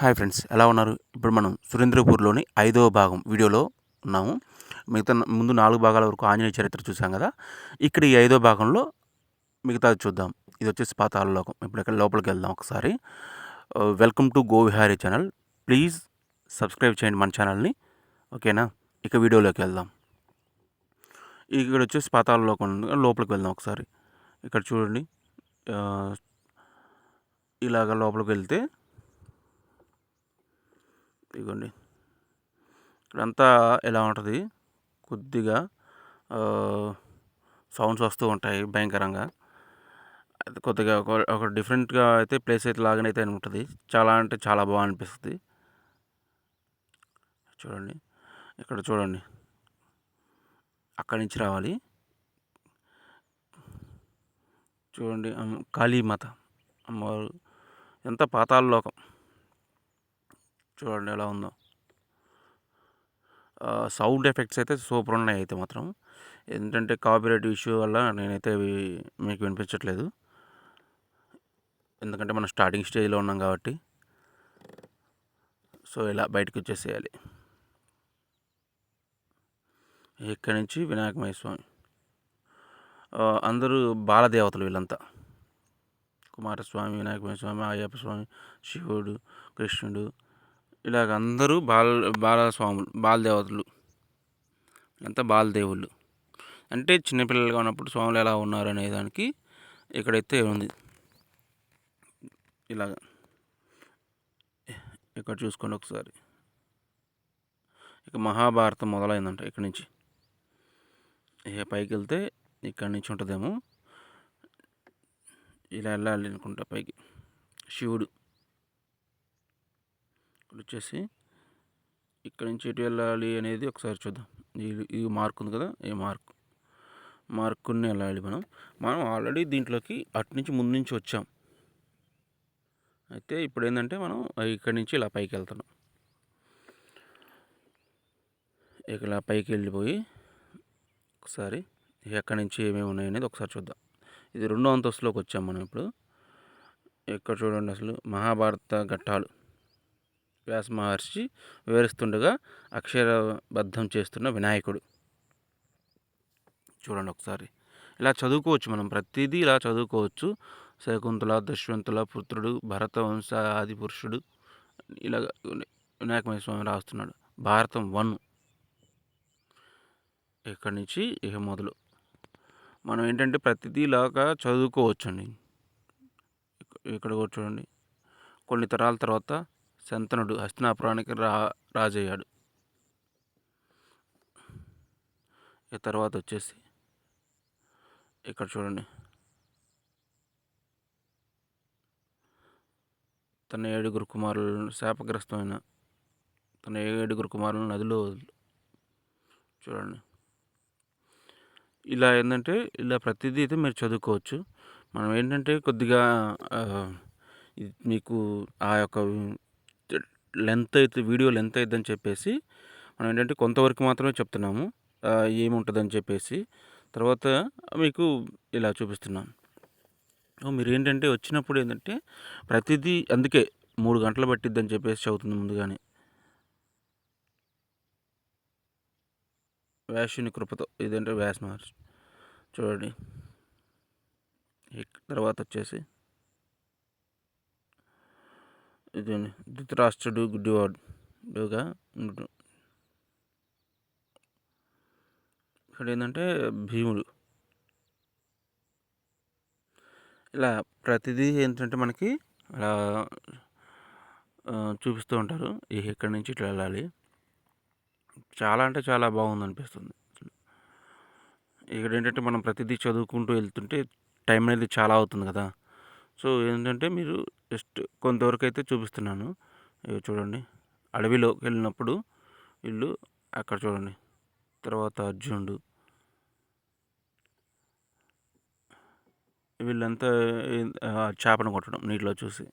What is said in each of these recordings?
Hi friends ఎలా ఉన్నారు? ఇప్పుడు మనం సురేంద్రపూర్లోని ఐదవ భాగం వీడియోలో ఉన్నాము. మిగతా ముందు నాలుగు భాగాల వరకు ఆంజనేయ చరిత్ర చూసాం కదా. ఇక్కడ ఈ ఐదో భాగంలో మిగతాది చూద్దాం. ఇది వచ్చేసి పాతాళ లోకం ఇప్పుడు ఇక్కడ లోపలికి వెళ్దాం ఒకసారి. Welcome to go Vihari channel please subscribe చేయండి మన ఛానల్ని. ఓకేనా? ఇక వీడియోలోకి వెళ్దాం. ఇక్కడ వచ్చేసి పాతాళ లోకం లోపలికి వెళ్దాం ఒకసారి. ఇక్కడ చూడండి. Uh, ఇలాగ లోపలికి వెళ్తే ఇదిగోండి ఇక్కడంతా ఎలా ఉంటుంది? కొద్దిగా సౌండ్స్ వస్తూ ఉంటాయి భయంకరంగా. కొద్దిగా ఒక ఒక డిఫరెంట్గా అయితే ప్లేస్ అయితే లాగానే అయితే ఉంటుంది. చాలా అంటే చాలా బాగా అనిపిస్తుంది. చూడండి. ఇక్కడ చూడండి. అక్కడి నుంచి రావాలి. చూడండి కాళీమాత. అమ్మవారు. ఎంత పాతాళలోకం. చూడండి ఎలా ఉందో. సౌండ్ ఎఫెక్ట్స్ అయితే సూపర్ ఉన్నాయి అయితే మాత్రం. ఏంటంటే కాపీరైట్ ఇష్యూ వల్ల నేనైతే అవి మీకు వినిపించట్లేదు. ఎందుకంటే మనం స్టార్టింగ్ స్టేజ్లో ఉన్నాం కాబట్టి. సో ఇలా బయటకు వచ్చేసేయాలి. ఇక్కడి నుంచి వినాయకమయ్య స్వామి అందరూ బాలదేవతలు వీళ్ళంతా. కుమారస్వామి వినాయక స్వామి అయ్యప్ప స్వామి శివుడు కృష్ణుడు ఇలాగ అందరూ బాల బాలస్వాములు బాలదేవతలు. అంతా బాలదేవుళ్ళు అంటే చిన్నపిల్లలుగా ఉన్నప్పుడు స్వాములు ఎలా ఉన్నారు అనే దానికి ఇక్కడైతే ఉంది. ఇలాగ. ఇక్కడ చూసుకోండి ఒకసారి. ఇక మహాభారతం మొదలైందంట ఇక్కడి నుంచి. ఇక పైకి వెళ్తే ఇక్కడి నుంచి ఉంటుందేమో. ఇలా వెళ్ళాలి అనుకుంటా పైకి. శివుడు. ఇక్కడ వచ్చేసి ఇక్కడ నుంచి ఎటు వెళ్ళాలి అనేది ఒకసారి చూద్దాం. ఈ ఈ మార్క్ ఉంది కదా ఈ మార్క్. మార్కుని వెళ్ళాలి మనం. మనం ఆల్రెడీ దీంట్లోకి అటు నుంచి ముందు నుంచి వచ్చాం. అయితే ఇప్పుడు ఏంటంటే మనం ఇక్కడి నుంచి ఇలా పైకి వెళ్తున్నాం. ఇక్కడ పైకి వెళ్ళిపోయి ఒకసారి ఎక్కడి నుంచి ఏమేమి ఉన్నాయి అనేది ఒకసారి చూద్దాం. ఇది రెండో అంతస్తులోకి వచ్చాం మనం ఇప్పుడు. ఇక్కడ చూడండి అసలు మహాభారత ఘట్టాలు. వ్యాస మహర్షి వివరిస్తుండగా అక్షరబద్ధం చేస్తున్న వినాయకుడు. చూడండి ఒకసారి. ఇలా చదువుకోవచ్చు మనం. ప్రతిదీ ఇలా చదువుకోవచ్చు. శకుంతల దశవంతుల పుత్రుడు భరత వంశ ఆది పురుషుడు ఇలా వినాయకమయ స్వామి రాస్తున్నాడు. భారతం వన్. ఇక్కడి నుంచి ఇక మొదలు. మనం ఏంటంటే ప్రతిదీ ఇలాగా చదువుకోవచ్చండి. ఇక్కడ కూడా చూడండి. కొన్ని తరాల తర్వాత శంతనుడు హస్తినాపురానికి రా రాజయ్యాడు. ఇక తర్వాత వచ్చేసి ఇక్కడ చూడండి. తన ఏడుగురు కుమారులను శాపగ్రస్తమైన తన ఏడుగురు కుమారులను నదిలో చూడండి. ఇలా ఏంటంటే ఇలా ప్రతిదీ అయితే మీరు చదువుకోవచ్చు. మనం ఏంటంటే కొద్దిగా మీకు ఆ యొక్క లెంత్ అయితే వీడియో లెంత్ అవుతుందని చెప్పేసి మనం ఏంటంటే కొంతవరకు మాత్రమే చెప్తున్నాము. ఏముంటుందని చెప్పేసి. తర్వాత మీకు ఇలా చూపిస్తున్నాను. మీరు ఏంటంటే వచ్చినప్పుడు ఏంటంటే ప్రతిదీ అందుకే మూడు గంటలు పట్టిద్దని చెప్పేసి చదువుతుంది ముందుగానే. వ్యాసుని కృపతో ఇదంటే వ్యాస్ మహర్షి. చూడండి. తర్వాత వచ్చేసి ఇది ధృతరాష్ట్రుడు గుడ్డివాడుగా ఉంటు ఇక్కడ ఏంటంటే భీముడు. ఇలా ప్రతిదీ ఏంటంటే మనకి అలా చూపిస్తూ ఉంటారు. ఎక్కడి ఇక్కడి నుంచి ఇట్లా వెళ్ళాలి. చాలా అంటే చాలా బాగుంది అనిపిస్తుంది ఇక్కడ ఏంటంటే మనం ప్రతిదీ చదువుకుంటూ వెళ్తుంటే టైం అనేది చాలా అవుతుంది కదా. సో ఏంటంటే మీరు జస్ట్ కొంతవరకు అయితే చూపిస్తున్నాను. ఇవి చూడండి. అడవిలోకి వెళ్ళినప్పుడు వీళ్ళు అక్కడ చూడండి. తర్వాత అర్జునుడు. వీళ్ళంతా చేపను కొట్టడం నీటిలో చూసి.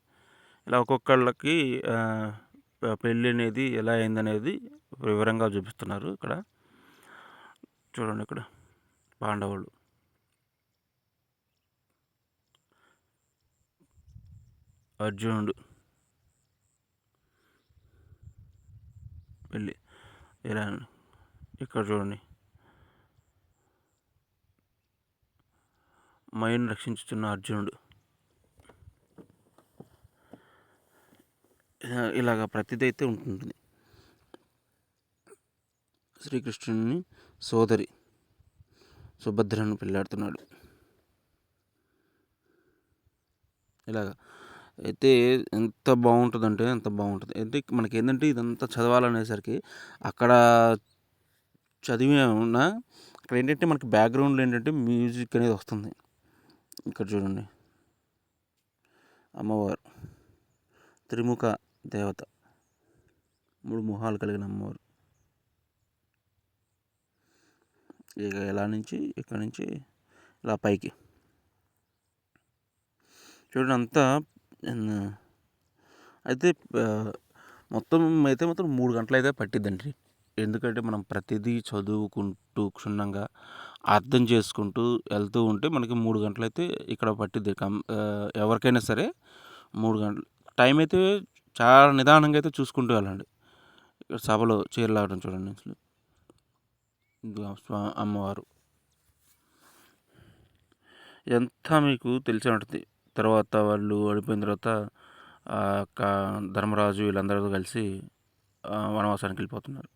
ఇలా ఒక్కొక్కళ్ళకి పెళ్ళి అనేది ఎలా అయిందనేది వివరంగా చూపిస్తున్నారు ఇక్కడ. చూడండి ఇక్కడ పాండవులు. అర్జునుడు. వెళ్ళి ఇలా ఇక్కడ చూడండి. మయుని రక్షించుతున్న అర్జునుడు. ఇలాగ ప్రతిదైతే ఉంటుంటుంది ఉంటుంది. శ్రీకృష్ణుని సోదరి సుభద్రను పెళ్ళాడుతున్నాడు ఇలాగా అయితే ఎంత బాగుంటుందంటే అంత బాగుంటుంది. అయితే మనకి ఏంటంటే ఇదంతా చదవాలనేసరికి అక్కడ చదివి ఉన్న ఏంటంటే మనకి బ్యాక్గ్రౌండ్లో ఏంటంటే మ్యూజిక్ అనేది వస్తుంది. ఇక్కడ చూడండి. అమ్మవారు. త్రిముఖ దేవత. మూడు మొహాలు కలిగిన అమ్మవారు. ఇక ఎలా నుంచి ఇక్కడ నుంచి? ఇలా పైకి. చూడండి అంతా అయితే మొత్తం అయితే మొత్తం మూడు గంటలు అయితే పట్టిద్దండి. ఎందుకంటే మనం ప్రతిదీ చదువుకుంటూ క్షుణ్ణంగా అర్థం చేసుకుంటూ వెళ్తూ ఉంటే మనకి మూడు గంటలు అయితే ఇక్కడ పట్టిద్ది. కం ఎవరికైనా సరే మూడు గంటలు టైం అయితే చాలా నిదానంగా అయితే చూసుకుంటూ వెళ్ళండి. ఇక్కడ సభలో చీరలాగడం చూడండి. అసలు అమ్మవారు. ఎంత మీకు తెలిసే ఉంటుంది తర్వాత వాళ్ళు ఓడిపోయిన తర్వాత ఆ యొక్క ధర్మరాజు వీళ్ళందరితో కలిసి వనవాసానికి వెళ్ళిపోతున్నారు.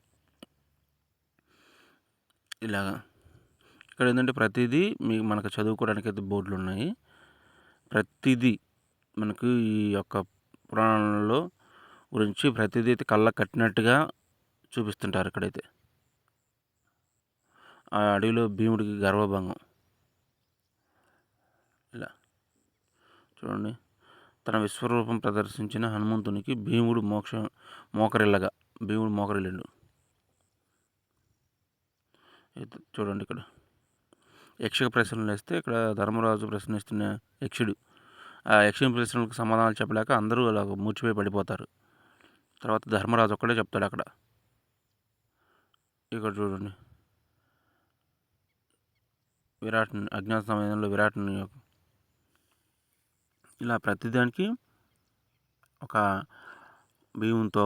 ఇలాగా. ఇక్కడ ఏంటంటే ప్రతిదీ మీకు మనకు చదువుకోవడానికి అయితే బోర్డులు ఉన్నాయి. ప్రతిదీ మనకు ఈ యొక్క పురాణంలో గురించి ప్రతిదీ అయితే కళ్ళ కట్టినట్టుగా చూపిస్తుంటారు ఇక్కడైతే. ఆ అడవిలో భీముడికి గర్వభంగం. చూడండి. తన విశ్వరూపం ప్రదర్శించిన హనుమంతునికి భీముడు మోక్ష మోకరిల్లగా భీముడు మోకరిల్లిండు. చూడండి ఇక్కడ. యక్ష ప్రశ్నలు వేస్తే ఇక్కడ ధర్మరాజు ప్రశ్నిస్తున్న యక్షుడు. ఆ యక్ష ప్రశ్నలకు సమాధానాలు చెప్పలేక అందరూ అలా మూర్చిపోయి పడిపోతారు. తర్వాత ధర్మరాజు ఒక్కడే చెప్తాడు అక్కడ. ఇక్కడ చూడండి. విరాట్ అజ్ఞాత సమయంలో విరాట్ని ఇలా ప్రతిదానికి ఒక బియ్యంతో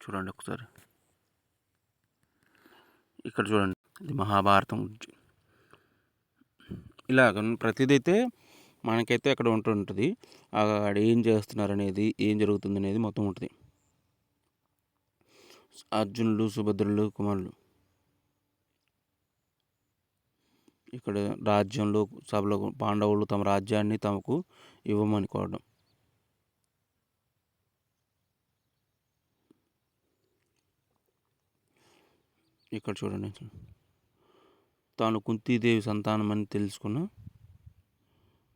చూడండి ఒకసారి. ఇక్కడ చూడండి ఇది మహాభారతం గురించి. ఇలా ప్రతిదైతే మనకైతే అక్కడ ఉంటుంటుంది అక్కడ ఏం చేస్తున్నారు అనేది ఏం జరుగుతుంది అనేది మొత్తం ఉంటుంది. అర్జునుడు సుభద్రులు కుమారులు. ఇక్కడ రాజ్యంలో సభలో పాండవులు తమ రాజ్యాన్ని తమకు ఇవ్వమని కోరడం. ఇక్కడ చూడండి. తాను కుంతీదేవి సంతానమని తెలుసుకున్న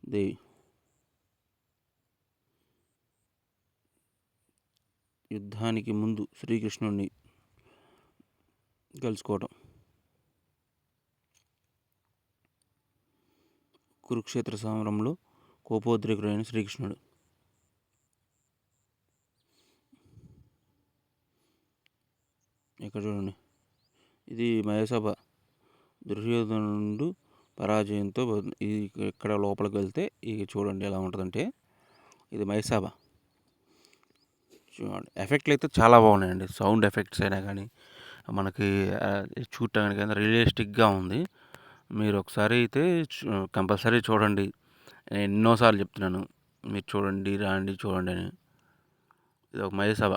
దేవి. యుద్ధానికి ముందు శ్రీకృష్ణుడిని కలుసుకోవటం. కురుక్షేత్ర సమరంలో కోపోద్రేకుడైన శ్రీకృష్ణుడు. ఇక్కడ చూడండి. ఇది మయసభ దుర్యోధనుడు పరాజయంతో ఇది ఇక్కడ లోపలికి వెళ్తే ఇది చూడండి ఎలా ఉంటుందంటే ఇది మైసాబ చూడండి. ఎఫెక్ట్లు అయితే చాలా బాగున్నాయండి. సౌండ్ ఎఫెక్ట్స్ అయినా కానీ మనకి చూడటానికి రియలిస్టిక్గా ఉంది. మీరు ఒకసారి అయితే కంపల్సరీ చూడండి. నేను ఎన్నోసార్లు చెప్తున్నాను మీరు చూడండి రాండి చూడండి అని. ఇది ఒక మయసభ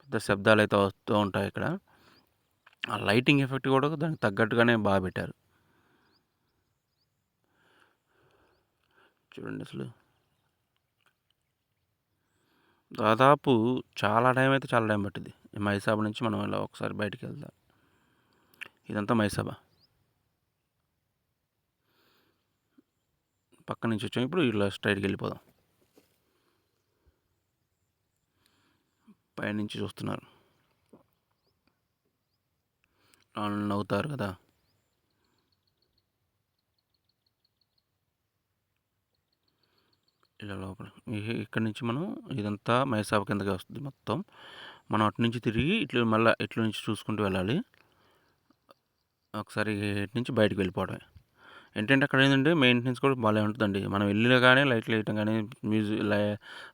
పెద్ద శబ్దాలు అయితే వస్తూ ఉంటాయి ఇక్కడ. ఆ లైటింగ్ ఎఫెక్ట్ కూడా దానికి తగ్గట్టుగానే బాగా పెట్టారు. చూడండి అసలు. దాదాపు చాలా టైం అయితే చాలా టైం పట్టింది ఈ నుంచి మనం ఇలా ఒకసారి బయటికి వెళ్దాం. ఇదంతా మైసభ. పక్క నుంచి వచ్చాం. ఇప్పుడు ఇలా స్ట్రైట్కి వెళ్ళిపోదాం. పైనుంచి చూస్తున్నారు. వాళ్ళు నవ్వుతారు కదా. ఇలా లోపల. ఇక్కడి నుంచి మనం ఇదంతా మైసాబ్ కిందకి వస్తుంది మొత్తం. మనం అటు నుంచి తిరిగి ఇట్లా మళ్ళీ ఇట్ల నుంచి చూసుకుంటూ వెళ్ళాలి. ఒకసారి ఇటు నుంచి బయటకు వెళ్ళిపోవడమే. ఏంటంటే అక్కడ ఏంటంటే మెయింటెనెన్స్ కూడా బాగానే ఉంటుందండి. మనం వెళ్ళగానే లైట్లు వేయటం కానీ మ్యూజిక్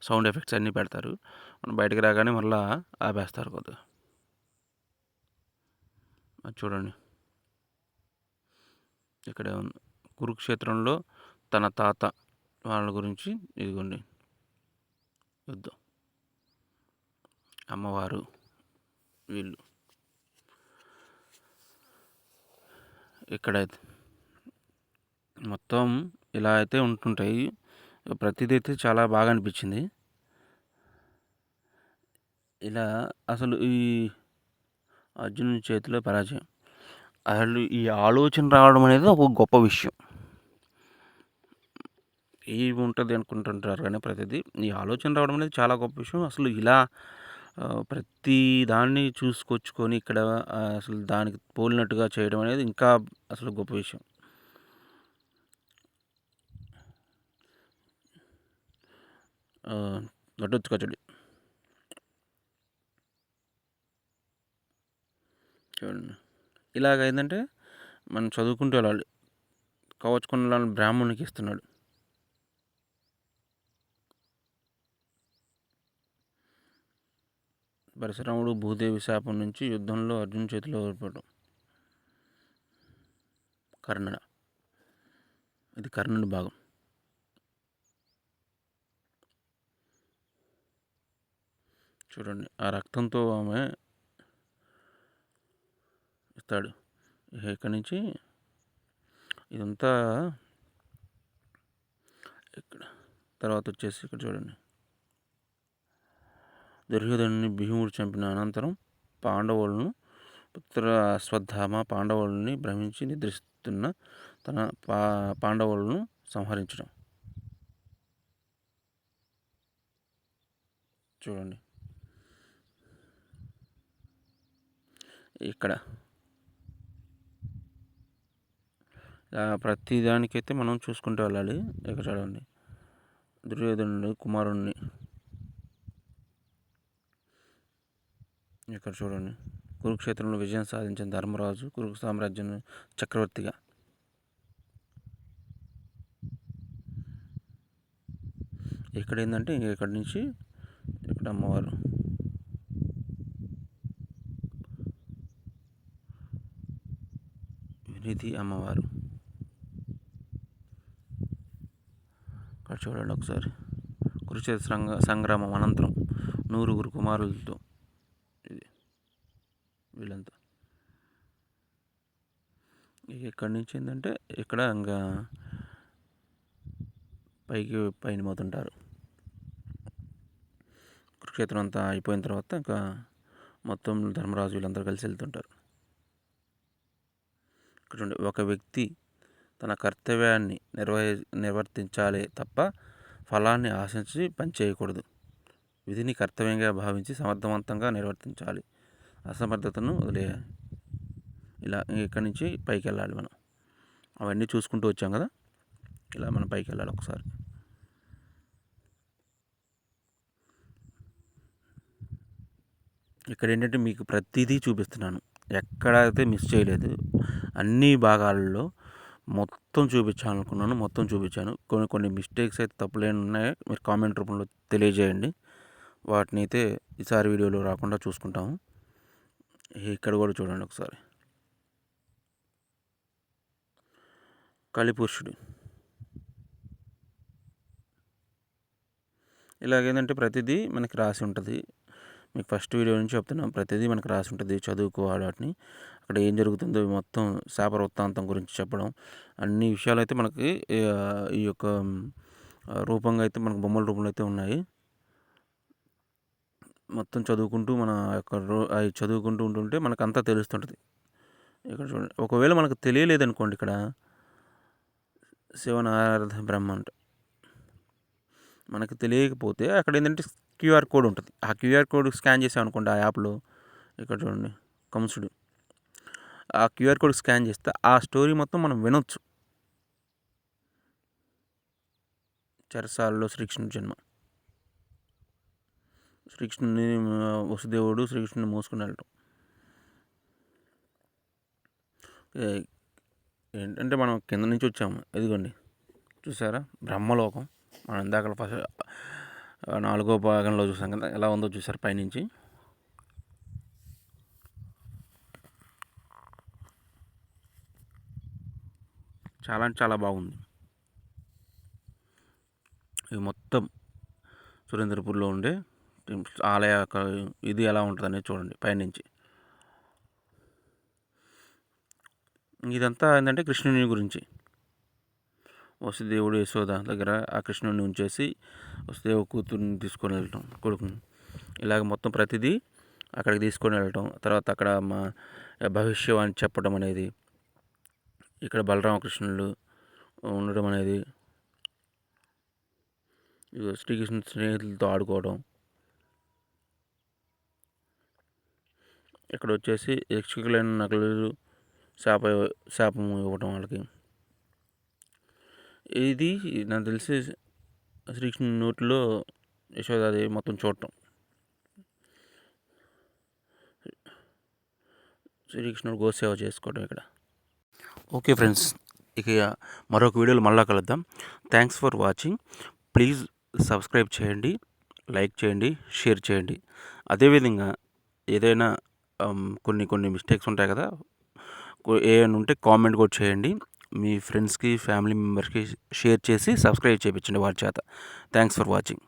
సౌండ్ ఎఫెక్ట్స్ అన్నీ పెడతారు. మనం బయటకు రాగానే మళ్ళీ ఆపేస్తారు కొద్దిగా. అది చూడండి. ఇక్కడ ఉంది. కురుక్షేత్రంలో తన తాత వాళ్ళ గురించి ఇదిగోండి. యుద్ధం. అమ్మవారు వీళ్ళు. ఇక్కడ మొత్తం ఇలా అయితే ఉంటుంటాయి. ప్రతిదీ అయితే చాలా బాగా అనిపించింది. ఇలా అసలు ఈ అర్జున్ చేతిలో పరాజయం. అసలు ఈ ఆలోచన రావడం అనేది ఒక గొప్ప విషయం. ఏమి ఉంటుంది అనుకుంటుంటారు కానీ ప్రతిదీ ఈ ఆలోచన రావడం అనేది చాలా గొప్ప విషయం. అసలు ఇలా ప్రతి దాన్ని చూసుకొచ్చుకొని ఇక్కడ అసలు దానికి పోలినట్టుగా చేయడం అనేది ఇంకా అసలు గొప్ప విషయం. గడ్డొచ్చు కచడి చూడండి. ఇలాగ ఏంటంటే మనం చదువుకుంటూ వెళ్ళాలి కవచుకున్న బ్రాహ్మణునికి ఇస్తున్నాడు. పరశురాముడు భూదేవి శాపం నుంచి యుద్ధంలో అర్జున్ చేతిలో ఓడిపోవడం కర్ణుడ. ఇది కర్ణుడి భాగం. చూడండి ఆ రక్తంతో ఆమె ఇస్తాడు. ఇక్కడి నుంచి ఇదంతా ఇక్కడ. తర్వాత వచ్చేసి ఇక్కడ చూడండి. దుర్యోధను భీముడు చంపిన అనంతరం పాండవులను పుత్ర అశ్వత్థామ పాండవులని భ్రమించి నిద్రిస్తున్న తన పా పాండవులను సంహరించడం. చూడండి. ఇక్కడ. ప్రతి దానికైతే మనం చూసుకుంటూ వెళ్ళాలి. ఇక్కడ చూడండి. దుర్యోధనుడు కుమారుణ్ణి ఇక్కడ చూడండి. కురుక్షేత్రంలో విజయం సాధించిన ధర్మరాజు కురు సామ్రాజ్యం చక్రవర్తిగా. ఇక్కడ ఏంటంటే ఇక్కడి నుంచి ఇక్కడ అమ్మవారు. వినిధి అమ్మవారు. ఇక్కడ చూడండి ఒకసారి. కురుక్షేత్ర సంగ్రామం అనంతరం నూరుగురు కుమారులతో వీళ్ళంతా. ఎక్కడి నుంచి ఏంటంటే ఇక్కడ ఇంకా పైకి పైన పోతుంటారు కురుక్షేత్రం అంతా అయిపోయిన తర్వాత ఇంకా మొత్తం ధర్మరాజు వీళ్ళందరూ కలిసి వెళ్తుంటారు. ఇక్కడ ఒక వ్యక్తి తన కర్తవ్యాన్ని నిర్వహి నిర్వర్తించాలి తప్ప ఫలాన్ని ఆశించి పనిచేయకూడదు విధిని కర్తవ్యంగా భావించి సమర్థవంతంగా నిర్వర్తించాలి. అసమర్థతను వదిలే ఇలా ఇక్కడి నుంచి పైకి వెళ్ళాలి మనం. అవన్నీ చూసుకుంటూ వచ్చాం కదా? ఇలా మనం పైకి వెళ్ళాలి ఒకసారి. ఇక్కడ ఏంటంటే మీకు ప్రతిదీ చూపిస్తున్నాను. ఎక్కడైతే మిస్ చేయలేదు అన్ని భాగాలలో మొత్తం చూపించాలనుకున్నాను మొత్తం చూపించాను. కొన్ని కొన్ని మిస్టేక్స్ అయితే తప్పులేని ఉన్నాయో. మీరు కామెంట్ రూపంలో తెలియజేయండి. వాటిని అయితే ఈసారి వీడియోలో రాకుండా చూసుకుంటాము. ఇక్కడ కూడా చూడండి ఒకసారి. కలిపురుషుడు. ఇలాగేంటంటే ప్రతిదీ మనకి రాసి ఉంటుంది. మీకు ఫస్ట్ వీడియో నుంచి చెప్తున్నాం. ప్రతిదీ మనకు రాసి ఉంటుంది చదువుకోవాలి వాటిని. అక్కడ ఏం జరుగుతుందో మొత్తం శాప వృత్తాంతం గురించి చెప్పడం. అన్ని విషయాలు అయితే మనకి ఈ యొక్క రూపంగా అయితే మనకు బొమ్మల రూపంలో అయితే ఉన్నాయి. మొత్తం చదువుకుంటూ మన యొక్క రో అవి చదువుకుంటూ ఉంటుంటే మనకు అంతా తెలుస్తుంటుంది. ఇక్కడ చూడండి. ఒకవేళ మనకు తెలియలేదనుకోండి ఇక్కడ శివనారాధ బ్రహ్మ అంట. మనకు తెలియకపోతే అక్కడ ఏంటంటే క్యూఆర్ కోడ్ ఉంటుంది. ఆ క్యూఆర్ కోడ్ స్కాన్ చేసామనుకోండి ఆ యాప్లో ఇక్కడ చూడండి కంసుడు. ఆ క్యూఆర్ కోడ్ స్కాన్ చేస్తే ఆ స్టోరీ మొత్తం మనం వినొచ్చు. చెరసాలలో శ్రీకృష్ణుడు జన్మ. శ్రీకృష్ణుని వసుదేవుడు శ్రీకృష్ణుని మోసుకుని వెళ్ళటం. ఏంటంటే మనం కింద నుంచి వచ్చాము. ఎదిగోండి చూసారా? బ్రహ్మలోకం. మనం ఇందాక ఫస్ట్ నాలుగో భాగంలో చూసాం కదా. ఎలా ఉందో చూసారు పైనుంచి? చాలా అంటే చాలా బాగుంది. ఇది మొత్తం సురేంద్రపూర్లో ఉండే ఆలయ యొక్క ఇది ఎలా ఉంటుంది అనేది చూడండి పైనుంచి. ఇదంతా ఏంటంటే కృష్ణుని గురించి. వసుదేవుడు యశోద దగ్గర ఆ కృష్ణుడిని ఉంచేసి వసుదేవ కూతుర్ని తీసుకొని వెళ్ళటం కొడుకుని. ఇలాగ మొత్తం ప్రతిదీ అక్కడికి తీసుకొని వెళ్ళటం తర్వాత అక్కడ మా భవిష్యవాణి చెప్పడం అనేది ఇక్కడ బలరామకృష్ణుడు ఉండడం అనేది శ్రీకృష్ణ శ్రీకృష్ణుడు స్నేహితులతో ఆడుకోవడం ఇక్కడ వచ్చేసి యక్షకులైన నకలు శాప శాపం ఇవ్వటం వాళ్ళకి. ఇది నాకు తెలిసి శ్రీకృష్ణుని నోటిలో యశోదాదేవి మొత్తం చూడటం. శ్రీకృష్ణుడు గోసేవ చేసుకోవడం ఇక్కడ. ఓకే ఫ్రెండ్స్ ఇక మరొక వీడియోలో మళ్ళా కలుద్దాం. Thanks for watching please subscribe చేయండి లైక్ చేయండి షేర్ చేయండి. అదేవిధంగా ఏదైనా కొన్ని కొన్ని మిస్టేక్స్ ఉంటాయి కదా. ఏమైనా ఉంటే కామెంట్ కూడా చేయండి. మీ ఫ్రెండ్స్కి ఫ్యామిలీ మెంబర్స్కి షేర్ చేసి సబ్స్క్రైబ్ చేయించండి వారి చేత. Thanks for watching